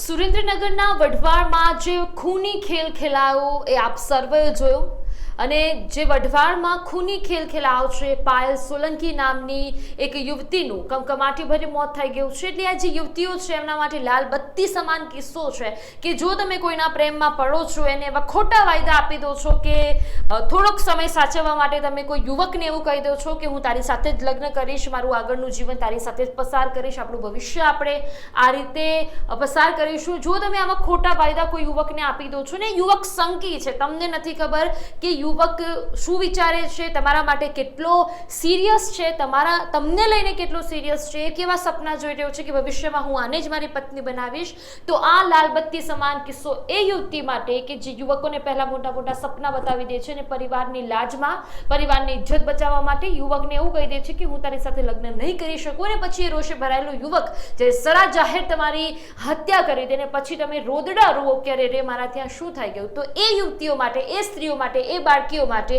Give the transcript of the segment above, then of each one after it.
સુરેન્દ્રનગરના વઢવાણમાં જે ખૂની ખેલ ખેલાયો એ આપ સર્વે જોયો? અને જે વઢવાણમાં ખૂની ખેલ ખેલાવ છે, પાયલ સોલંકી નામની એક યુવતીનું કમકમાટીભર્યું મોત થઈ ગયું છે. એટલે આ જે યુવતીઓ છે, એમના માટે લાલ બત્તી સમાન કિસ્સો છે કે જો તમે કોઈના પ્રેમમાં પડો છો, એને એવા ખોટા વાયદા આપી દો છો કે થોડોક સમય સાચવવા માટે તમે કોઈ યુવકને એવું કહી દો છો કે, હું તારી સાથે જ લગ્ન કરીશ, મારું આગળનું જીવન તારી સાથે જ પસાર કરીશ, આપણું ભવિષ્ય આપણે આ રીતે પસાર કરીશું. જો તમે આવા ખોટા વાયદા કોઈ યુવકને આપી દો છો, ને યુવક સંકી છે, તમને નથી ખબર કે યુવક શું વિચારે છે? તમારા માટે કેટલો સિરિયસ છે? તમારા, તમને લઈને કેટલો સિરિયસ છે? એ કેવા સપના જોઈ રહ્યો છે કે ભવિષ્યમાં હું આને જ મારી પત્ની બનાવીશ? તો આ લાલબત્તી સમાન કિસ્સો એ યુવતી માટે કે જે યુવકોને પહેલા મોટા મોટા સપના બતાવી દે છે અને પરિવારની લાજમાં, પરિવારની ઇજ્જત બચાવવા માટે યુવકને એવું કહી દે છે કે હું તારી સાથે લગ્ન નહીં કરી શકું અને પછી એ રોષે ભરાયેલો યુવક જે સરા જાહેર તમારી હત્યા કરી દે પછી તમે રોદડા રૂઓ ક્યારે રે? મારા ત્યાં શું થઈ ગયું? તો એ યુવતીઓ માટે, એ સ્ત્રીઓ માટે, એ બાળકીઓ માટે,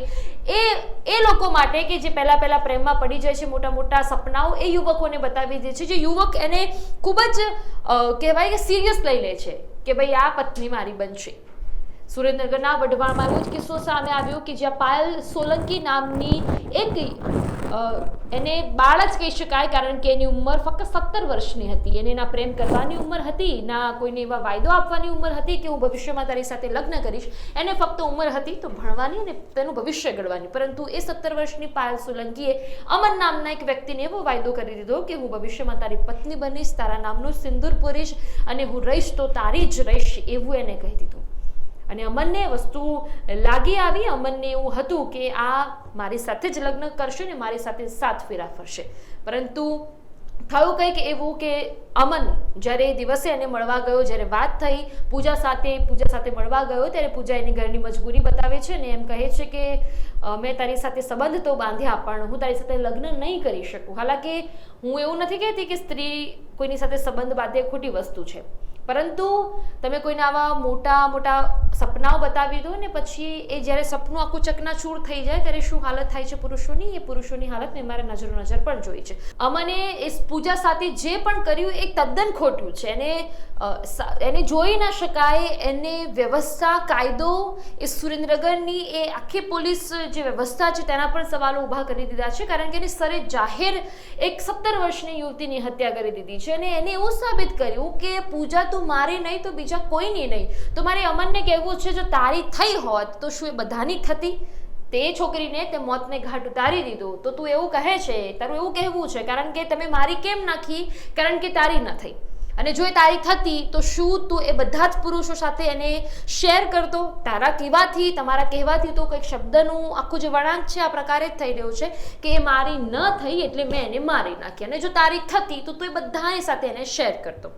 એ એ લોકો માટે કે જે પહેલા પહેલા પ્રેમમાં પડી જાય છે, મોટા મોટા સપનાઓ, એ યુવકોને બતાવી દે છે. જે યુવક એને ખૂબ જ કહેવાય કે સિરિયસ લઈ લે છે કે ભાઈ આ પત્ની મારી બનશે. સુરેન્દ્રનગરના વઢવાણમાં એવો જ કિસ્સો સામે આવ્યો કે જ્યાં પાયલ સોલંકી નામની એક એને બાળ જ કહી શકાય કારણ કે એની ઉંમર ફક્ત સત્તર વર્ષની હતી. એને ના પ્રેમ કરવાની ઉંમર હતી, ના કોઈને એવા વાયદો આપવાની ઉંમર હતી કે હું ભવિષ્યમાં તારી સાથે લગ્ન કરીશ. એને ફક્ત ઉંમર હતી તો ભણવાની અને તેનું ભવિષ્ય ઘડવાની. પરંતુ એ સત્તર વર્ષની પાયલ સોલંકીએ અમન નામના એક વ્યક્તિને એવો વાયદો કરી દીધો કે હું ભવિષ્યમાં તારી પત્ની બનીશ, તારા નામનું સિંદૂર પૂરીશ અને હું રહીશ તો તારી જ રહીશ એવું એને કહી દીધું. અને અમનને વસ્તુ લાગી આવી, અમનને એવું હતું કે આ મારી સાથે જ લગ્ન કરશે ને મારી સાથે સાત ફેરા ફરશે. પરંતુ થયું કંઈક એવું કે અમન જ્યારે દિવસે એને મળવા ગયો, જ્યારે વાત થઈ, પૂજા સાથે પૂજા સાથે મળવા ગયો, ત્યારે પૂજા એની ઘરની મજબૂરી બતાવે છે ને એમ કહે છે કે મેં તારી સાથે સંબંધ તો બાંધ્યા, પણ હું તારી સાથે લગ્ન નહીં કરી શકું. હાલાકી હું એવું નથી કહેતી કે સ્ત્રી કોઈની સાથે સંબંધ બાંધે ખોટી વસ્તુ છે. પરંતુ તમે કોઈને આવા મોટા મોટા સપનાઓ બતાવી દો ને પછી એ જ્યારે સપનું આખું ચકનાચૂર થઈ જાય ત્યારે શું હાલત થાય છે પુરુષોની? એ પુરુષોની હાલત મેં મારા નજરો નજર પણ જોઈ છે. અમને એ પૂજા સાથે જે પણ કર્યું એ તદ્દન ખોટું છે. એને એને જોઈ ના શકાય. એને વ્યવસ્થા, કાયદો, એ સુરેન્દ્રનગરની એ આખી પોલીસ જે વ્યવસ્થા છે તેના પણ સવાલો ઊભા કરી દીધા છે. કારણ કે એને સરે જાહેર એક સત્તર વર્ષની યુવતીની હત્યા કરી દીધી છે અને એને એવું સાબિત કર્યું કે પૂજા તું મારે નહીં તો બીજા કોઈની નહીં. તો મારે અમનને કહેવું છે જો તારી થઈ હોત, તો શું એ બધાની થતી? તે છોકરીને તે મોતને ઘાટ ઉતારી દીધો. તો તું એવું કહે છે, તારું એવું કહેવું છે, કારણ કે તમે મારી કેમ નાખી? કારણ કે તારી ન થઈ. અને જો એ તારી થતી, તો શું તું એ બધા જ પુરુષો સાથે એને શેર કરતો? તારા કહેવાથી, તમારા કહેવાથી તો કંઈક શબ્દનું આખું જે વળાંક છે, આ પ્રકારે જ થઈ રહ્યું છે, કે એ મારી ન થઈ એટલે મેં એને મારી નાખી. અને જો તારી થતી, તો તું એ બધાની સાથે એને શેર કરતો.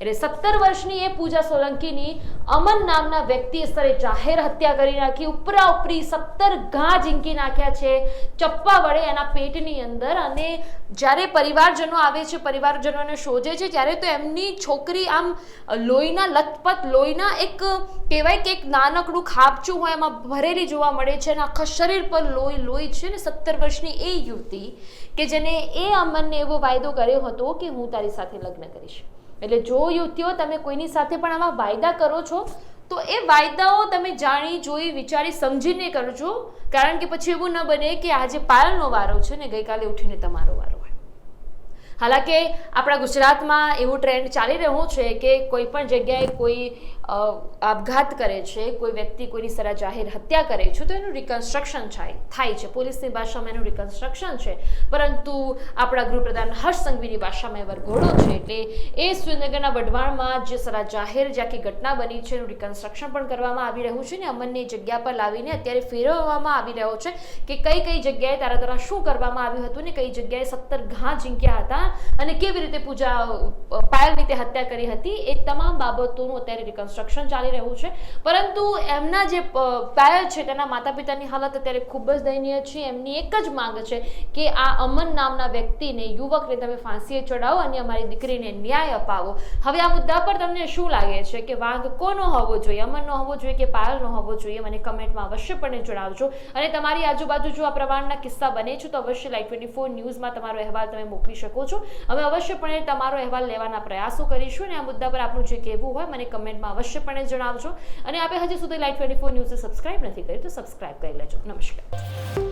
એટલે સત્તર વર્ષની એ પૂજા સોલંકીની અમન નામના વ્યક્તિએ સ્તરે જાહેર હત્યા કરી નાખી. ઉપરા ઉપરી સત્તર ઘા ઝીંકી નાખ્યા છે. ચપ્પા વડે એના પેટની અંદર અને જ્યારે પરિવારજનો આવે છે, પરિવારજનોને શોધે છે, ત્યારે તો એમની છોકરી આમ લોહીના લથપથ, લોહીના એક કહેવાય કે એક નાનકડું ખાબચું હોય એમાં ભરેલી જોવા મળે છે અને આખા શરીર પર લોહી લોહી છે ને સત્તર વર્ષની એ યુવતી કે જેને એ અમનને એવો વાયદો કર્યો હતો કે હું તારી સાથે લગ્ન કરીશ. એટલે જો યુવતીઓ તમે કોઈની સાથે પણ આવા વાયદા કરો છો, તો એ વાયદાઓ તમે જાણી, જોઈ, વિચારી, સમજીને કરજો કારણ કે પછી એવું ન બને કે આજે પાયલનો વારો છે ને ગઈકાલે ઉઠીને તમારો વારો. હાલાકે આપણા ગુજરાતમાં એવું ટ્રેન્ડ ચાલી રહ્યું છે કે કોઈ પણ જગ્યાએ કોઈ આપઘાત કરે છે, કોઈ વ્યક્તિ કોઈની સરા જાહેર હત્યા કરે છે, તો એનું રિકન્સ્ટ્રક્શન થાય થાય છે. પોલીસની ભાષામાં એનું રિકન્સ્ટ્રક્શન છે. પરંતુ આપણા ગૃહપ્રધાન હર્ષ સંઘવીની ભાષામાં એ વરઘોડો છે. એટલે એ સુરેન્દ્રનગરના વઢવાણમાં જે સરા જાહેર જે આખી ઘટના બની છે, એનું રિકન્સ્ટ્રક્શન પણ કરવામાં આવી રહ્યું છે ને અમનની જગ્યા પર લાવીને અત્યારે ફેરવવામાં આવી રહ્યો છે કે કઈ કઈ જગ્યાએ તારા દ્વારા શું કરવામાં આવ્યું હતું ને કઈ જગ્યાએ સત્તર ઘા ઝીંક્યા હતા અને કેવી રીતે પૂજા પાયલ પાયલની તે હત્યા કરી હતી એ તમામ બાબતોનું અત્યારે રિકન્સ્ટ્રક્શન ચાલી રહ્યું છે. પરંતુ એમના જે પાયલ છે તેના માતા પિતાની હાલત અત્યારે ખૂબ જ દયનીય છે. એમની એક જ માંગ છે કે આ અમન નામના વ્યક્તિને, યુવકને તમે ફાંસીએ ચડાવો અને અમારી દીકરીને ન્યાય અપાવો. હવે આ મુદ્દા પર તમને શું લાગે છે કે વાંક કોનો હોવો જોઈએ? અમનનો હોવો જોઈએ કે પાયલનો હોવો જોઈએ? મને કમેન્ટમાં અવશ્યપણે જણાવજો. અને તમારી આજુબાજુ જો આ પ્રમાણના કિસ્સા બને છે તો અવશ્ય લાઈવ ટ્વેન્ટી ફોર ન્યૂઝમાં તમારો અહેવાલ તમે મોકલી શકો છો. છો. અમે અવશ્યપણે તમારો અહેવાલ લેવાના પ્રયાસો કરીશું અને આ મુદ્દા પર આપનું જે કહેવું હોય મને કમેન્ટમાં અવશ્યપણે જણાવજો. અને આપણે હજી સુધી લાઈટ ટ્વેન્ટી ફોર ન્યૂઝને સબસ્ક્રાઇબ નથી કર્યું તો સબસ્ક્રાઇબ કરી લેજો. નમસ્કાર.